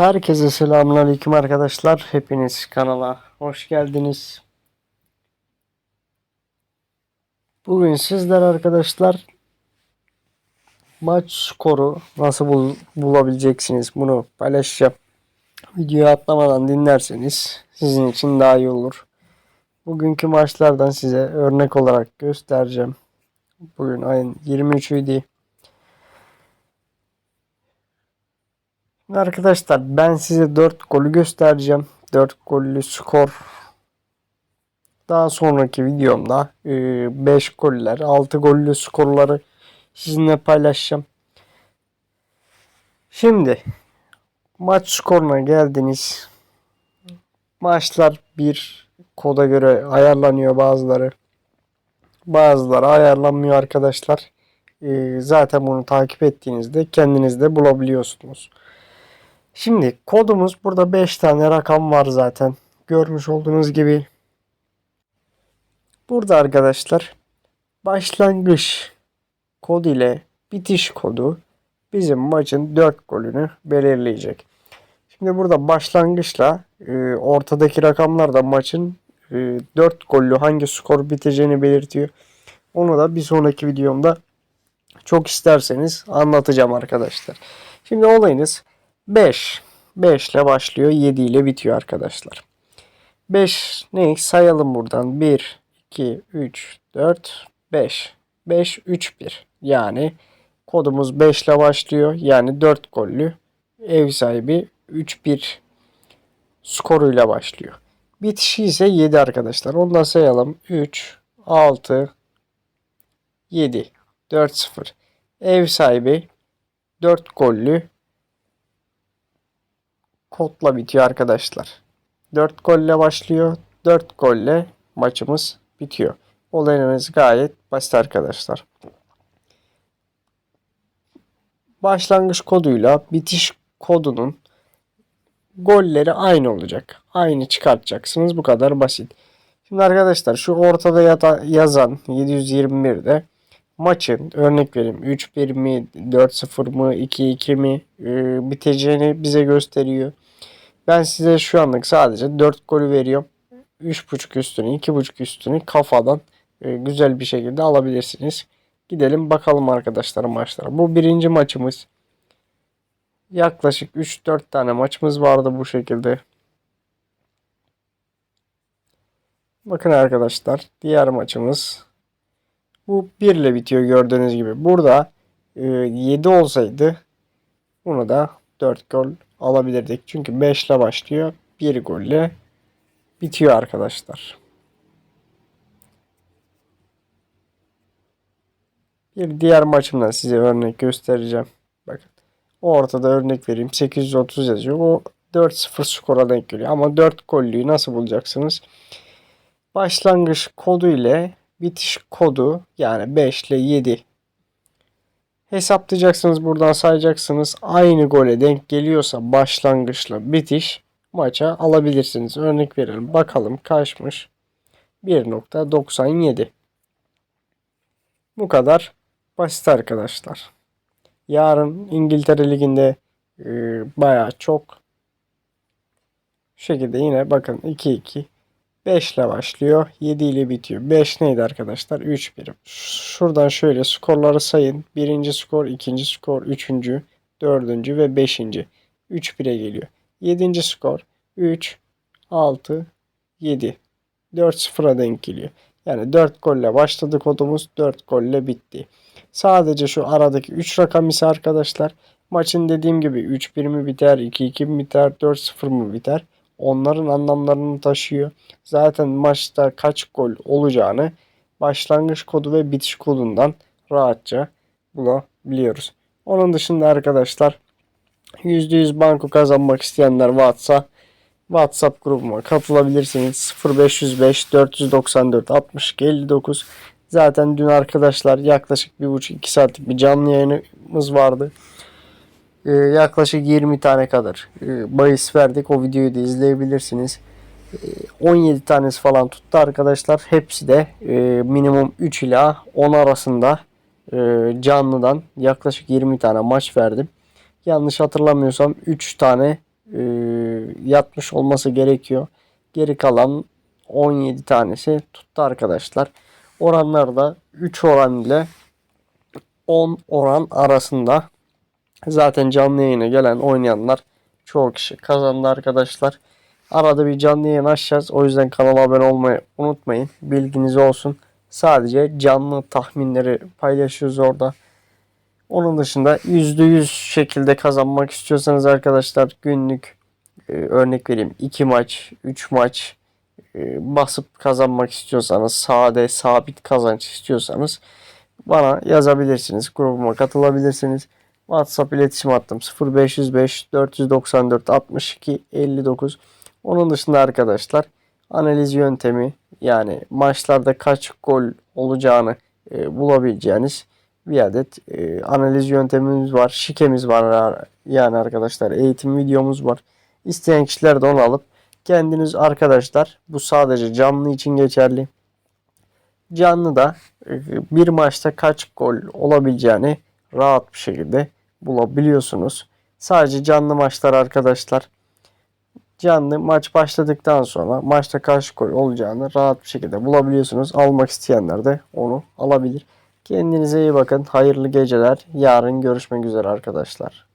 Herkese selamünaleyküm arkadaşlar. Hepiniz kanala hoş geldiniz. Bugün sizler arkadaşlar maç skoru nasıl bul- bulabileceksiniz bunu paylaşacağım. Videoyu atlamadan dinlerseniz sizin için daha iyi olur. Bugünkü maçlardan size örnek olarak göstereceğim. Bugün ayın 23'üydü. Arkadaşlar ben size 4 golü göstereceğim. 4 gollü skor. Daha sonraki videomda 5 goller, 6 gollü skorları sizinle paylaşacağım. Şimdi maç skoruna geldiniz. Maçlar bir koda göre ayarlanıyor bazıları. Bazıları ayarlanmıyor arkadaşlar. Ee, zaten bunu takip ettiğinizde kendiniz de bulabiliyorsunuz. Şimdi kodumuz burada 5 tane rakam var zaten. Görmüş olduğunuz gibi. Burada arkadaşlar başlangıç kod ile bitiş kodu bizim maçın 4 golünü belirleyecek. Şimdi burada başlangıçla e, ortadaki rakamlar da maçın e, 4 gollü hangi skor biteceğini belirtiyor. Onu da bir sonraki videomda çok isterseniz anlatacağım arkadaşlar. Şimdi olayınız 5. 5 ile başlıyor. 7 ile bitiyor arkadaşlar. 5 ne? Sayalım buradan. 1, 2, 3, 4, 5. 5, 3, 1. Yani kodumuz 5 ile başlıyor. Yani 4 gollü ev sahibi 3-1 skoruyla başlıyor. Bitişi ise 7 arkadaşlar. Onu da sayalım. 3, 6, 7, 4-0. Ev sahibi 4 gollü kodla bitiyor arkadaşlar. 4 golle başlıyor. 4 golle maçımız bitiyor. Olayımız gayet basit arkadaşlar. Başlangıç koduyla bitiş kodunun golleri aynı olacak. Aynı çıkartacaksınız. Bu kadar basit. Şimdi arkadaşlar şu ortada yata, yazan 721'de maçın örnek vereyim 3-1 mi 4-0 mı 2-2 mi e, biteceğini bize gösteriyor. Ben size şu anlık sadece 4 golü veriyorum. 3.5 üstünü 2.5 üstünü kafadan e, güzel bir şekilde alabilirsiniz. Gidelim bakalım arkadaşlar maçlara. Bu birinci maçımız. Yaklaşık 3-4 tane maçımız vardı bu şekilde. Bakın arkadaşlar diğer maçımız bu 1 ile bitiyor gördüğünüz gibi. Burada e, 7 olsaydı bunu da 4 gol alabilirdik. Çünkü 5 ile başlıyor. 1 golle bitiyor arkadaşlar. Bir diğer maçımdan size örnek göstereceğim. Bakın. Ortada örnek vereyim. 830 yazıyor. O 4-0 skora denk geliyor. Ama 4 gollüyü nasıl bulacaksınız? Başlangıç kodu ile bitiş kodu yani 5 ile 7 hesaplayacaksınız buradan sayacaksınız. Aynı gole denk geliyorsa başlangıçla bitiş maça alabilirsiniz. Örnek verelim. Bakalım kaçmış? 1.97 bu kadar basit arkadaşlar. Yarın İngiltere Ligi'nde e, bayağı çok. Şekilde yine bakın 2-2 5 ile başlıyor. 7 ile bitiyor. 5 neydi arkadaşlar? 3 birim. Şuradan şöyle skorları sayın. Birinci skor, ikinci skor, üçüncü, dördüncü ve beşinci. 3 1'e geliyor. Yedinci skor 3, 6, 7. 4-0'a denk geliyor. Yani 4 golle başladı kodumuz. 4 golle bitti. Sadece şu aradaki 3 rakam ise arkadaşlar maçın dediğim gibi 3-1 mi biter, 2-2 mi biter, 4-0 mı biter? Onların anlamlarını taşıyor. Zaten maçta kaç gol olacağını başlangıç kodu ve bitiş kodundan rahatça bulabiliyoruz. Onun dışında arkadaşlar %100 banko kazanmak isteyenler varsa WhatsApp grubuma katılabilirsiniz. 0505 494 62 59 Zaten dün arkadaşlar yaklaşık 1,5-2 saatlik bir canlı yayınımız vardı e, yaklaşık 20 tane kadar e, bahis verdik. O videoyu da izleyebilirsiniz. E, 17 tanesi falan tuttu arkadaşlar. Hepsi de e, minimum 3 ila 10 arasında e, canlıdan yaklaşık 20 tane maç verdim. Yanlış hatırlamıyorsam 3 tane e, yatmış olması gerekiyor. Geri kalan 17 tanesi tuttu arkadaşlar. Oranlar da 3 oran ile 10 oran arasında. Zaten canlı yayına gelen oynayanlar çoğu kişi kazandı arkadaşlar. Arada bir canlı yayın açacağız. O yüzden kanala abone olmayı unutmayın. Bilginiz olsun. Sadece canlı tahminleri paylaşıyoruz orada. Onun dışında %100 şekilde kazanmak istiyorsanız arkadaşlar günlük e, örnek vereyim 2 maç, 3 maç e, basıp kazanmak istiyorsanız sade sabit kazanç istiyorsanız bana yazabilirsiniz. Grubuma katılabilirsiniz. WhatsApp iletişim hattım 0505 494 62 59. Onun dışında arkadaşlar analiz yöntemi yani maçlarda kaç gol olacağını e, bulabileceğiniz bir adet e, analiz yöntemimiz var. Şikemiz var yani arkadaşlar eğitim videomuz var. İsteyen kişiler de onu alıp kendiniz arkadaşlar bu sadece canlı için geçerli. Canlı da e, bir maçta kaç gol olabileceğini rahat bir şekilde bulabiliyorsunuz. Sadece canlı maçlar arkadaşlar. Canlı maç başladıktan sonra maçta kaç gol olacağını rahat bir şekilde bulabiliyorsunuz. Almak isteyenler de onu alabilir. Kendinize iyi bakın. Hayırlı geceler. Yarın görüşmek üzere arkadaşlar.